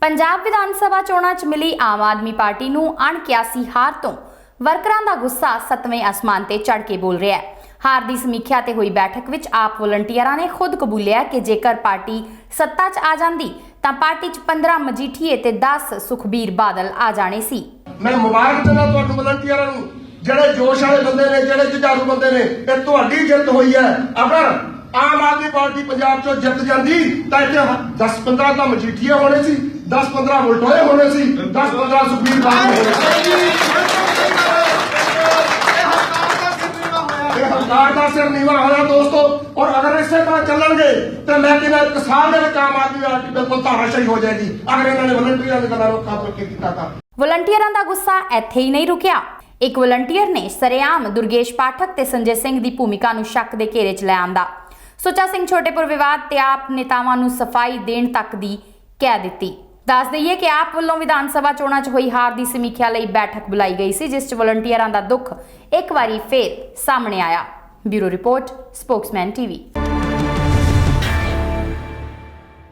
ਪੰਜਾਬ ਵਿਧਾਨ ਸਭਾ ਚੋਣਾਂ 'ਚ ਮਿਲੀ ਆਮ ਆਦਮੀ ਪਾਰਟੀ ਨੂੰ ਅਣਕਿਆਸੀ ਹਾਰ ਤੋਂ ਵਰਕਰਾਂ ਦਾ ਗੁੱਸਾ ਸੱਤਵੇਂ ਅਸਮਾਨ ਤੇ ਚੜ ਕੇ ਬੋਲ ਰਿਹਾ ਹੈ। ਹਾਰ ਦੀ ਸਮੀਖਿਆ ਤੇ ਹੋਈ ਬੈਠਕ ਵਿੱਚ ਆਪ ਵਲੰਟੀਅਰਾਂ ਨੇ ਖੁਦ ਕਬੂਲਿਆ ਕਿ ਜੇਕਰ ਪਾਰਟੀ ਸੱਤਾ 'ਚ ਆ ਜਾਂਦੀ, ਤਾਂ ਪਾਰਟੀ 'ਚ 15 ਮਜੀਠੀਏ ਤੇ 10 ਸੁਖਬੀਰ ਬਾਦਲ ਆ ਜਾਣੇ ਸੀ। ਮੈਂ ਮੁਬਾਰਕ ਦਿੰਦਾ ਤੁਹਾਨੂੰ ਵਲੰਟੀਅਰਾਂ ਨੂੰ। ਜਿਹੜੇ ਜੋਸ਼ ਵਾਲੇ ਬੰਦੇ ਨੇ, ਜਿਹੜੇ ਜੁਝਾਰੂ ਬੰਦੇ ਨੇ, ਇਹ ਤੁਹਾਡੀ ਜਿੱਤ ਹੋਈ ਹੈ। ਅਗਰ ਆਮ ਆਦਮੀ ਪਾਰਟੀ ਪੰਜਾਬ ਚੋਂ ਜਿੱਤ ਜਾਂਦੀ, ਤਾਂ ਇੱਥੇ 10 15 ਤਾਂ ਮਜੀਠੀਏ ਹੋਣੇ ਸੀ। 10 15 ਵੋਲਟੋਏ ਹੋਣੇ ਸੀ 10 15 ਸੁਖਬੀਰ ਬਾਦਲ ਹੋਣੇ ਸੀ ਇਹ ਹੰਕਾਰ ਦਾ ਸਿਰ ਨੀਵਾ ਹੋਇਆ ਦੋਸਤੋ ਔਰ ਅਗਰ ਇਸੇ ਤਰ੍ਹਾਂ ਚੱਲਣਗੇ ਤੇ ਮੈਂ ਕਹਿੰਦਾ ਇੱਕ ਸਾਲ ਦੇ ਵਿੱਚ ਆਮ ਆਦਮੀ ਪਾਰਟੀ ਬਿਲਕੁਲ ਧਾਰਾਸ਼ਾਹੀ ਹੋ ਜਾਏਗੀ ਅਗਰ ਇਹਨਾਂ ਨੇ ਵਲੰਟੀਅਰਾਂ ਦੀ ਗੱਲਾਂ ਨੂੰ ਕਾਬੂ ਕੀਤਾ ਤਾਂ ਵਲੰਟੀਅਰਾਂ ਦਾ ਗੁੱਸਾ ਇੱਥੇ ਹੀ ਨਹੀਂ ਰੁਕਿਆ। ਇੱਕ ਵਲੰਟੀਅਰ ਨੇ ਸਰੇਆਮ ਦੁਰਗੇਸ਼ ਪਾਠਕ ਤੇ ਸੰਜੇ ਸਿੰਘ ਦੀ ਭੂਮਿਕਾ ਨੂੰ ਸ਼ੱਕ ਦੇ ਘੇਰੇ 'ਚ ਲੈ ਆਂਦਾ। ਸੁੱਚਾ ਸਿੰਘ ਛੋਟੇਪੁਰ ਵਿਵਾਦ ਤੇ ਆਪ ਨੇਤਾਵਾਂ ਨੂੰ ਸਫ਼ਾਈ ਦੇਣ ਤੱਕ ਦੀ ਕਹਿ ਦਿੱਤੀ। ਦੱਸ ਦਈਏ ਕਿ ਆਪ ਵੱਲੋਂ ਵਿਧਾਨ ਸਭਾ ਚੋਣਾਂ 'ਚ ਹੋਈ ਹਾਰ ਦੀ ਸਮੀਖਿਆ ਲਈ ਬੈਠਕ ਬੁਲਾਈ ਗਈ ਸੀ, ਜਿਸ 'ਚ ਵਲੰਟੀਅਰਾਂ ਦਾ ਦੁੱਖ ਇੱਕ ਵਾਰੀ ਫੇਰ ਸਾਹਮਣੇ ਆਇਆ। Bureau report, spokesman TV.